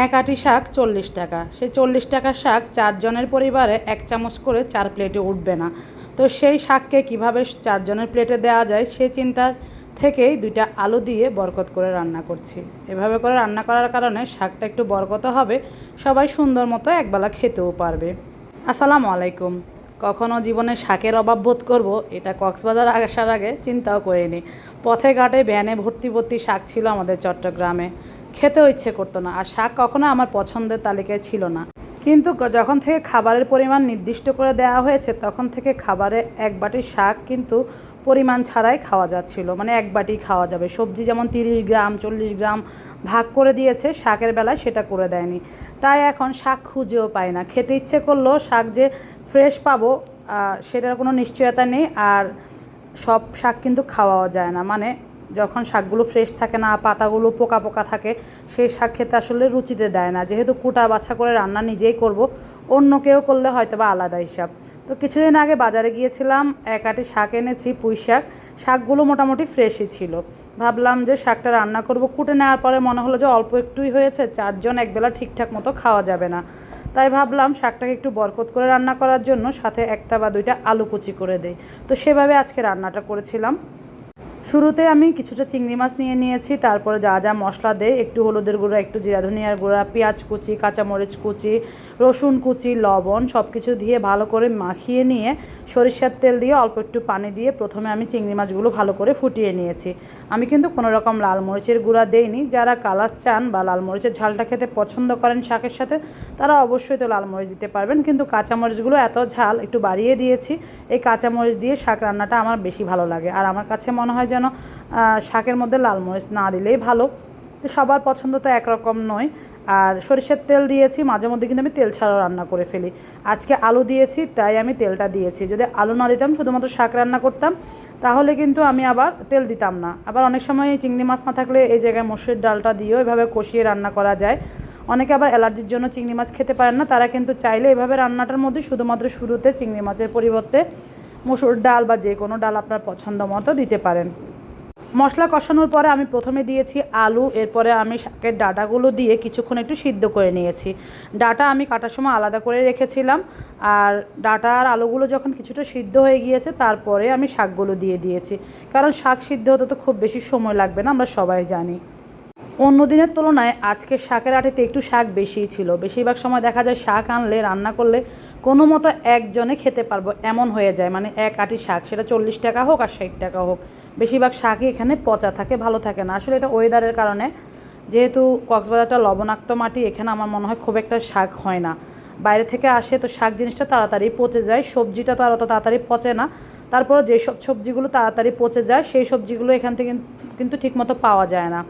এক আটি শাক চল্লিশ টাকা। সেই চল্লিশ টাকার শাক চারজনের পরিবারে এক চামচ করে চার প্লেটে উঠবে না। তো সেই শাককে কীভাবে চারজনের প্লেটে দেওয়া যায় সেই চিন্তা থেকেই দুইটা আলু দিয়ে বরকত করে রান্না করছি। এভাবে করে রান্না করার কারণে শাকটা একটু বরকত হবে, সবাই সুন্দর মতো একবেলা খেতেও পারবে। আসসালামু আলাইকুম। কখনো জীবনে শাকের অভাব বোধ করব, এটা কক্সবাজার আসার আগে চিন্তাও করিনি। পথে ঘাটে ভ্যানে ভর্তি ভর্তি শাক ছিল আমাদের চট্টগ্রামে। খেতেও ইচ্ছে করতো না, আর শাক কখনো আমার পছন্দের তালিকায় ছিল না। কিন্তু যখন থেকে খাবারের পরিমাণ নির্দিষ্ট করে দেওয়া হয়েছে, তখন থেকে খাবারে এক বাটি শাক কিন্তু পরিমাণ ছাড়াই খাওয়া যাচ্ছিল। মানে এক বাটি খাওয়া যাবে। সবজি যেমন তিরিশ গ্রাম, চল্লিশ গ্রাম ভাগ করে দিয়েছে, শাকের বেলায় সেটা করে দেয়নি। তাই এখন শাক খুঁজেও পাই না। খেতে ইচ্ছে করলেও শাক যে ফ্রেশ পাবো সেটার কোনো নিশ্চয়তা নেই, আর সব শাক কিন্তু খাওয়াও যায় না। মানে যখন শাকগুলো ফ্রেশ থাকে না, পাতাগুলো পোকা পোকা থাকে, সেই শাক খেতে আসলে রুচিতে দেয় না। যেহেতু কুটা বাছা করে রান্না নিজেই করব, অন্য কেউ করলে হয়তো বা আলাদা হিসাব তো কিছুদিন আগে বাজারে গিয়েছিলাম, এক আটি শাক এনেছি, পুঁই শাক। শাকগুলো মোটামুটি ফ্রেশই ছিল। ভাবলাম যে শাকটা রান্না করব, কুটে নেওয়ার পরে মনে হলো যে অল্প একটুই হয়েছে, চারজন একবেলা ঠিকঠাক মতো খাওয়া যাবে না। তাই ভাবলাম শাকটাকে একটু বরকত করে রান্না করার জন্য সাথে একটা বা দুইটা আলু কুচি করে দেই। তো সেভাবে আজকে রান্নাটা করেছিলাম। শুরুতে আমি কিছুটা চিংড়ি মাছ নিয়ে নিয়েছি, তারপরে যা যা মশলা দেয়, একটু হলুদের গুঁড়া, একটু জিরা ধনিয়ার গুঁড়া, পেঁয়াজ কুচি, কাঁচামরিচ কুচি, রসুন কুচি, লবণ সব কিছু দিয়ে ভালো করে মাখিয়ে নিয়ে সরিষার তেল দিয়ে অল্প একটু পানি দিয়ে প্রথমে আমি চিংড়ি মাছগুলো ভালো করে ফুটিয়ে নিয়েছি। আমি কিন্তু কোনো রকম লাল মরিচের গুঁড়া দেইনি। যারা কালার চান বা লাল মরিচের ঝালটা খেতে পছন্দ করেন শাকের সাথে, তারা অবশ্যই তো লাল মরিচ দিতে পারবেন। কিন্তু কাঁচামরিচগুলো এত ঝাল, একটু বাড়িয়ে দিয়েছি, এই কাঁচামরিচ দিয়ে শাক রান্নাটা আমার বেশি ভালো লাগে। আর আমার কাছে মনে হয় যেন শাকের মধ্যে লাল মরিচ না দিলেই ভালো। তো সবার পছন্দ তো একরকম নয়। আর সরিষার তেল দিয়েছি, মাঝে মধ্যে কিন্তু আমি তেল ছাড়াও রান্না করে ফেলি। আজকে আলু দিয়েছি, তাই আমি তেলটা দিয়েছি। যদি আলু না দিতাম, শুধুমাত্র শাক রান্না করতাম, তাহলে কিন্তু আমি আবার তেল দিতাম না। আবার অনেক সময় চিংড়ি মাছ না থাকলে এই জায়গায় মসুর ডালটা দিয়েও এভাবে কষিয়ে রান্না করা যায়। অনেকে আবার অ্যালার্জির জন্য চিংড়ি মাছ খেতে পারেন না, তারা কিন্তু চাইলে এভাবে রান্নাটার মধ্যে শুধুমাত্র শুরুতে চিংড়ি মাছের পরিবর্তে মসুর ডাল বা যে কোনো ডাল আপনার পছন্দ মতো দিতে পারেন। মশলা কষানোর পরে আমি প্রথমে দিয়েছি আলু, এরপরে আমি শাকের ডাটাগুলো দিয়ে কিছুক্ষণ একটু সিদ্ধ করে নিয়েছি। ডাটা আমি কাটার সময় আলাদা করে রেখেছিলাম আর ডাটা আর আলুগুলো যখন কিছুটা সিদ্ধ হয়ে গিয়েছে তারপরে আমি শাকগুলো দিয়ে দিয়েছি। কারণ শাক সিদ্ধ হতে তো খুব বেশি সময় লাগবে না, আমরা সবাই জানি। অন্য দিনের তুলনায় আজকে শাকের আটিতে একটু শাক বেশিই ছিল। বেশিরভাগ সময় দেখা যায় শাক আনলে, রান্না করলে কোনো মতো একজনে খেতে পারব, এমন হয়ে যায়। মানে এক আটি শাক, সেটা চল্লিশ টাকা হোক আর ষাট টাকা হোক। বেশিরভাগ শাকই এখানে পচা থাকে, ভালো থাকে না। আসলে এটা ওয়েদারের কারণে। যেহেতু কক্সবাজারটা লবণাক্ত মাটি, এখানে আমার মনে হয় খুব একটা শাক হয় না। বাইরে থেকে আসে তো শাক জিনিসটা তাড়াতাড়ি পচে যায়, সবজিটা তো আর অত তাড়াতাড়ি পচে না। তারপর যেসব সবজিগুলো তাড়াতাড়ি পচে যায়, সেই সবজিগুলো এখান থেকে কিন্তু ঠিকমতো পাওয়া যায় না।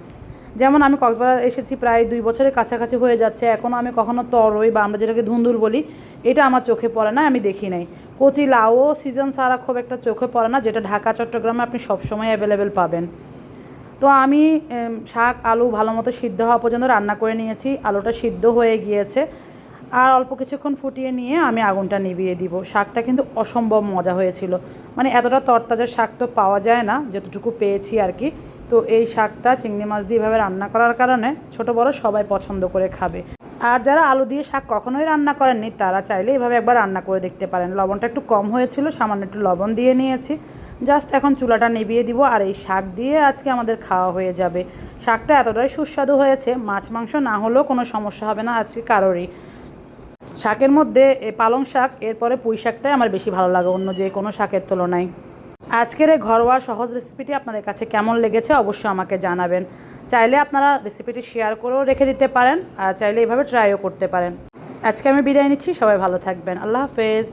যেমন আমি কক্সবাজার এসেছি প্রায় দুই বছরের কাছাকাছি হয়ে যাচ্ছে এখনও আমি কখনো তরই বা আমরা যেটাকে ধুন্দুল বলি, এটা আমার চোখে পড়ে না, আমি দেখি নাই। কচি লাউও সিজন সারা খুব একটা চোখে পড়ে না, যেটা ঢাকা, চট্টগ্রামে আপনি সবসময় অ্যাভেলেবেল পাবেন। তো আমি শাক, আলু ভালো মতো সিদ্ধ হওয়া পর্যন্ত রান্না করে নিয়েছি, আলুটা সিদ্ধ হয়ে গিয়েছে। আর অল্প কিছুক্ষণ ফুটিয়ে নিয়ে আমি আগুনটা নিভিয়ে দিব। শাকটা কিন্তু অসম্ভব মজা হয়েছিল। মানে এতটা তরতাজা শাক তো পাওয়া যায় না, যতটুকু পেয়েছি আর কি। তো এই শাকটা চিংড়ি মাছ দিয়ে এভাবে রান্না করার কারণে ছোট বড় সবাই পছন্দ করে খাবে। আর যারা আলু দিয়ে শাক কখনোই রান্না করেননি, তারা চাইলে এভাবে একবার রান্না করে দেখতে পারেন। লবণটা একটু কম হয়েছিল, সামান্য একটু লবণ দিয়ে নিয়েছি। জাস্ট এখন চুলাটা নিভিয়ে দিব আর এই শাক দিয়ে আজকে আমাদের খাওয়া হয়ে যাবে। শাকটা এতটাই সুস্বাদু হয়েছে, মাছ মাংস না হলেও কোনো সমস্যা হবে না আজকে কারোরই। শাকের মধ্যে পালং শাক, এরপরে পুঁই শাকটাই আমার বেশি ভালো লাগে, অন্য যে কোনো শাকের তুলনায়। আজকের এই ঘরোয়া সহজ রেসিপিটি আপনাদের কাছে কেমন লেগেছে অবশ্যই আমাকে জানাবেন। চাইলে আপনারা রেসিপিটি শেয়ার করেও রেখে দিতে পারেন, আর চাইলে এভাবে ট্রাইও করতে পারেন। আজকে আমি বিদায় নিচ্ছি, সবাই ভালো থাকবেন। আল্লাহ হাফেজ।